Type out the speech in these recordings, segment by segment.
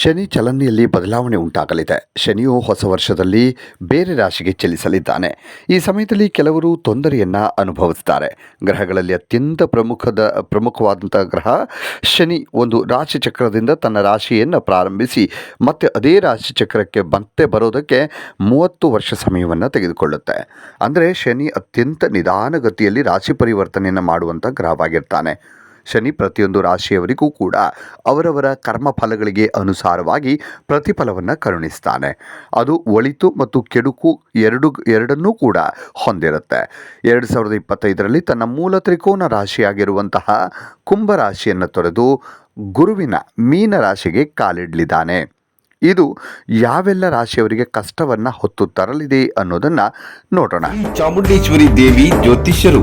ಶನಿ ಚಲನೆಯಲ್ಲಿ ಬದಲಾವಣೆ ಉಂಟಾಗಲಿದೆ. ಶನಿಯು ಹೊಸ ವರ್ಷದಲ್ಲಿ ಬೇರೆ ರಾಶಿಗೆ ಚಲಿಸಲಿದ್ದಾನೆ. ಈ ಸಮಯದಲ್ಲಿ ಕೆಲವರು ತೊಂದರೆಯನ್ನು ಅನುಭವಿಸ್ತಾರೆ. ಗ್ರಹಗಳಲ್ಲಿ ಅತ್ಯಂತ ಪ್ರಮುಖದ ಪ್ರಮುಖವಾದಂಥ ಗ್ರಹ ಶನಿ ಒಂದು ರಾಶಿ ಚಕ್ರದಿಂದ ತನ್ನ ರಾಶಿಯನ್ನು ಪ್ರಾರಂಭಿಸಿ, ಮತ್ತೆ ಅದೇ ರಾಶಿ ಚಕ್ರಕ್ಕೆ ಮತ್ತೆ ಬರೋದಕ್ಕೆ ಮೂವತ್ತು ವರ್ಷ ಸಮಯವನ್ನು ತೆಗೆದುಕೊಳ್ಳುತ್ತೆ. ಅಂದರೆ ಶನಿ ಅತ್ಯಂತ ನಿಧಾನಗತಿಯಲ್ಲಿ ರಾಶಿ ಪರಿವರ್ತನೆಯನ್ನು ಮಾಡುವಂಥ ಗ್ರಹವಾಗಿರ್ತಾನೆ. ಶನಿ ಪ್ರತಿಯೊಂದು ರಾಶಿಯವರಿಗೂ ಕೂಡ ಅವರವರ ಕರ್ಮಫಲಗಳಿಗೆ ಅನುಸಾರವಾಗಿ ಪ್ರತಿಫಲವನ್ನು ಕರುಣಿಸ್ತಾನೆ. ಅದು ಒಳಿತು ಮತ್ತು ಕೆಡುಕು ಎರಡು, ಎರಡನ್ನೂ ಕೂಡ ಹೊಂದಿರುತ್ತೆ. ಎರಡು ಸಾವಿರದ ಇಪ್ಪತ್ತೈದರಲ್ಲಿ ತನ್ನ ಮೂಲ ತ್ರಿಕೋನ ರಾಶಿಯಾಗಿರುವಂತಹ ಕುಂಭ ರಾಶಿಯನ್ನು ತೊರೆದು ಗುರುವಿನ ಮೀನ ರಾಶಿಗೆ ಕಾಲಿಡಲಿದ್ದಾನೆ. ಇದು ಯಾವೆಲ್ಲ ರಾಶಿಯವರಿಗೆ ಕಷ್ಟವನ್ನು ಹೊತ್ತು ತರಲಿದೆ ಅನ್ನೋದನ್ನು ನೋಡೋಣ. ಚಾಮುಂಡೇಶ್ವರಿ ದೇವಿ ಜ್ಯೋತಿಷ್ಯರು.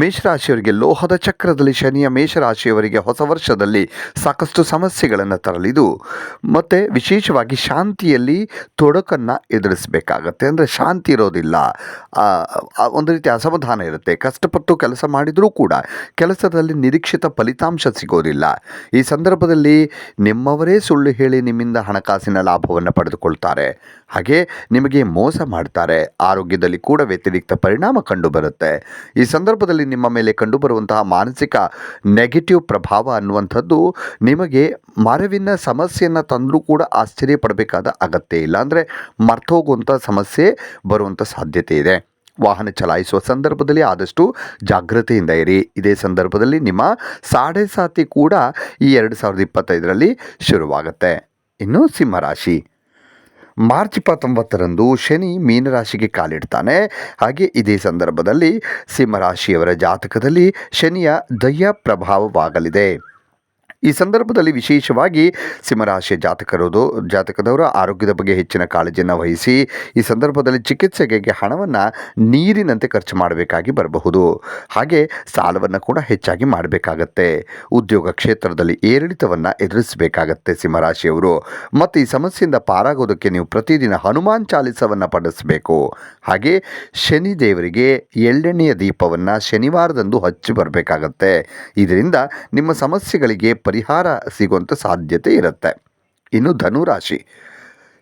ಮೇಷರಾಶಿಯವರಿಗೆ ಲೋಹದ ಚಕ್ರದಲ್ಲಿ ಶನಿಯ ಮೇಷರಾಶಿಯವರಿಗೆ ಹೊಸ ವರ್ಷದಲ್ಲಿ ಸಾಕಷ್ಟು ಸಮಸ್ಯೆಗಳನ್ನು ತರಲಿದು, ಮತ್ತು ವಿಶೇಷವಾಗಿ ಶಾಂತಿಯಲ್ಲಿ ತೊಡಕನ್ನು ಎದುರಿಸಬೇಕಾಗತ್ತೆ. ಅಂದರೆ ಶಾಂತಿ ಇರೋದಿಲ್ಲ. ಒಂದು ರೀತಿ ಅಸಮಾಧಾನ ಇರುತ್ತೆ. ಕಷ್ಟಪಟ್ಟು ಕೆಲಸ ಮಾಡಿದರೂ ಕೂಡ ಕೆಲಸದಲ್ಲಿ ನಿರೀಕ್ಷಿತ ಫಲಿತಾಂಶ ಸಿಗೋದಿಲ್ಲ. ಈ ಸಂದರ್ಭದಲ್ಲಿ ನಿಮ್ಮವರೇ ಸುಳ್ಳು ಹೇಳಿ ನಿಮ್ಮಿಂದ ಹಣಕಾಸಿನ ಲಾಭವನ್ನು ಪಡೆದುಕೊಳ್ತಾರೆ. ಹಾಗೆ ನಿಮಗೆ ಮೋಸ ಮಾಡ್ತಾರೆ. ಆರೋಗ್ಯದಲ್ಲಿ ಕೂಡ ವ್ಯತಿರಿಕ್ತ ಪರಿಣಾಮ ಕಂಡುಬರುತ್ತೆ. ಈ ಸಂದರ್ಭದಲ್ಲಿ ನಿಮ್ಮ ಮೇಲೆ ಕಂಡುಬರುವಂತಹ ಮಾನಸಿಕ ನೆಗೆಟಿವ್ ಪ್ರಭಾವ ಅನ್ನುವಂಥದ್ದು ನಿಮಗೆ ಮರವಿನ ಸಮಸ್ಯೆಯನ್ನು ತಂದರೂ ಕೂಡ ಆಶ್ಚರ್ಯ ಪಡಬೇಕಾದ ಅಗತ್ಯ ಇಲ್ಲ. ಅಂದರೆ ಮರ್ತೋಗುವಂಥ ಸಮಸ್ಯೆ ಬರುವಂಥ ಸಾಧ್ಯತೆ ಇದೆ. ವಾಹನ ಚಲಾಯಿಸುವ ಸಂದರ್ಭದಲ್ಲಿ ಆದಷ್ಟು ಜಾಗ್ರತೆಯಿಂದ ಇರಿ. ಇದೇ ಸಂದರ್ಭದಲ್ಲಿ ನಿಮ್ಮ ಸಾಡೆ ಸಾತಿ ಕೂಡ ಈ ಎರಡು ಸಾವಿರದ ಇಪ್ಪತ್ತೈದರಲ್ಲಿ ಶುರುವಾಗುತ್ತೆ. ಇನ್ನು ಸಿಂಹರಾಶಿ. ಮಾರ್ಚ್ ಇಪ್ಪತ್ತೊಂಬತ್ತರಂದು ಶನಿ ಮೀನರಾಶಿಗೆ ಕಾಲಿಡ್ತಾನೆ. ಹಾಗೆ ಇದೇ ಸಂದರ್ಭದಲ್ಲಿ ಸಿಂಹರಾಶಿಯವರ ಜಾತಕದಲ್ಲಿ ಶನಿಯ ದಯ್ಯ ಪ್ರಭಾವವಾಗಲಿದೆ. ಈ ಸಂದರ್ಭದಲ್ಲಿ ವಿಶೇಷವಾಗಿ ಸಿಂಹರಾಶಿಯ ಜಾತಕರದು, ಜಾತಕದವರು ಆರೋಗ್ಯದ ಬಗ್ಗೆ ಹೆಚ್ಚಿನ ಕಾಳಜಿಯನ್ನು ವಹಿಸಿ ಈ ಸಂದರ್ಭದಲ್ಲಿ ಚಿಕಿತ್ಸೆಗೆ ಹಣವನ್ನು ನೀರಿನಂತೆ ಖರ್ಚು ಮಾಡಬೇಕಾಗಿ ಬರಬಹುದು. ಹಾಗೆ ಸಾಲವನ್ನು ಕೂಡ ಹೆಚ್ಚಾಗಿ ಮಾಡಬೇಕಾಗತ್ತೆ. ಉದ್ಯೋಗ ಕ್ಷೇತ್ರದಲ್ಲಿ ಏರಿಳಿತವನ್ನು ಎದುರಿಸಬೇಕಾಗತ್ತೆ ಸಿಂಹರಾಶಿಯವರು. ಮತ್ತು ಈ ಸಮಸ್ಯೆಯಿಂದ ಪಾರಾಗೋದಕ್ಕೆ ನೀವು ಪ್ರತಿದಿನ ಹನುಮಾನ್ ಚಾಲಿಸವನ್ನು ಪಡಿಸಬೇಕು ಹಾಗೆ ಶನಿ ದೇವರಿಗೆ ಎಳ್ಳೆಣ್ಣೆಯ ದೀಪವನ್ನು ಶನಿವಾರದಂದು ಹಚ್ಚಿ ಬರಬೇಕಾಗತ್ತೆ. ಇದರಿಂದ ನಿಮ್ಮ ಸಮಸ್ಯೆಗಳಿಗೆ ಪರಿಹಾರ ಸಿಗುವಂಥ ಸಾಧ್ಯತೆ ಇರುತ್ತೆ. ಇನ್ನು ಧನುರಾಶಿ.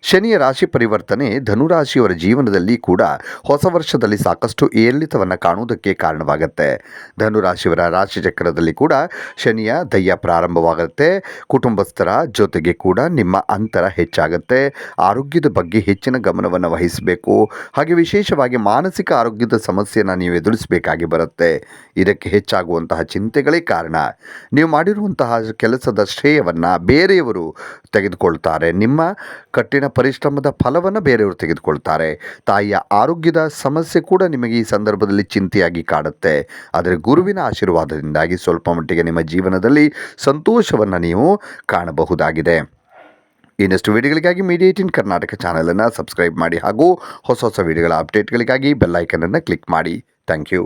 ಶನಿಯ ರಾಶಿ ಪರಿವರ್ತನೆ ಧನುರಾಶಿಯವರ ಜೀವನದಲ್ಲಿ ಕೂಡ ಹೊಸ ವರ್ಷದಲ್ಲಿ ಸಾಕಷ್ಟು ಏರಿಳಿತವನ್ನು ಕಾಣುವುದಕ್ಕೆ ಕಾರಣವಾಗುತ್ತೆ. ಧನುರಾಶಿಯವರ ರಾಶಿ ಚಕ್ರದಲ್ಲಿ ಕೂಡ ಶನಿಯ ದಯ್ಯ ಪ್ರಾರಂಭವಾಗುತ್ತೆ. ಕುಟುಂಬಸ್ಥರ ಜೊತೆಗೆ ಕೂಡ ನಿಮ್ಮ ಅಂತರ ಹೆಚ್ಚಾಗುತ್ತೆ. ಆರೋಗ್ಯದ ಬಗ್ಗೆ ಹೆಚ್ಚಿನ ಗಮನವನ್ನು ವಹಿಸಬೇಕು. ಹಾಗೆ ವಿಶೇಷವಾಗಿ ಮಾನಸಿಕ ಆರೋಗ್ಯದ ಸಮಸ್ಯೆಯನ್ನು ನೀವು ಎದುರಿಸಬೇಕಾಗಿ ಬರುತ್ತೆ. ಇದಕ್ಕೆ ಹೆಚ್ಚಾಗುವಂತಹ ಚಿಂತೆಗಳೇ ಕಾರಣ. ನೀವು ಮಾಡಿರುವಂತಹ ಕೆಲಸದ ಶ್ರೇಯವನ್ನು ಬೇರೆಯವರು ತೆಗೆದುಕೊಳ್ತಾರೆ. ನಿಮ್ಮ ಕಠಿಣ ಪರಿಶ್ರಮದ ಫಲವನ್ನು ಬೇರೆಯವರು ತೆಗೆದುಕೊಳ್ತಾರೆ. ತಾಯಿಯ ಆರೋಗ್ಯದ ಸಮಸ್ಯೆ ಕೂಡ ನಿಮಗೆ ಈ ಸಂದರ್ಭದಲ್ಲಿ ಚಿಂತೆಯಾಗಿ ಕಾಡುತ್ತೆ. ಆದರೆ ಗುರುವಿನ ಆಶೀರ್ವಾದದಿಂದಾಗಿ ಸ್ವಲ್ಪ ಮಟ್ಟಿಗೆ ನಿಮ್ಮ ಜೀವನದಲ್ಲಿ ಸಂತೋಷವನ್ನು ನೀವು ಕಾಣಬಹುದಾಗಿದೆ. ಇನ್ನಷ್ಟು ವಿಡಿಯೋಗಳಿಗಾಗಿ ಮೀಡಿಯೇಟ್ ಇನ್ ಕರ್ನಾಟಕ ಚಾನಲನ್ನು ಸಬ್ಸ್ಕ್ರೈಬ್ ಮಾಡಿ ಹಾಗೂ ಹೊಸ ಹೊಸ ವಿಡಿಯೋಗಳ ಅಪ್ಡೇಟ್ಗಳಿಗಾಗಿ ಬೆಲ್ಲೈಕನನ್ನು ಕ್ಲಿಕ್ ಮಾಡಿ. Thank you.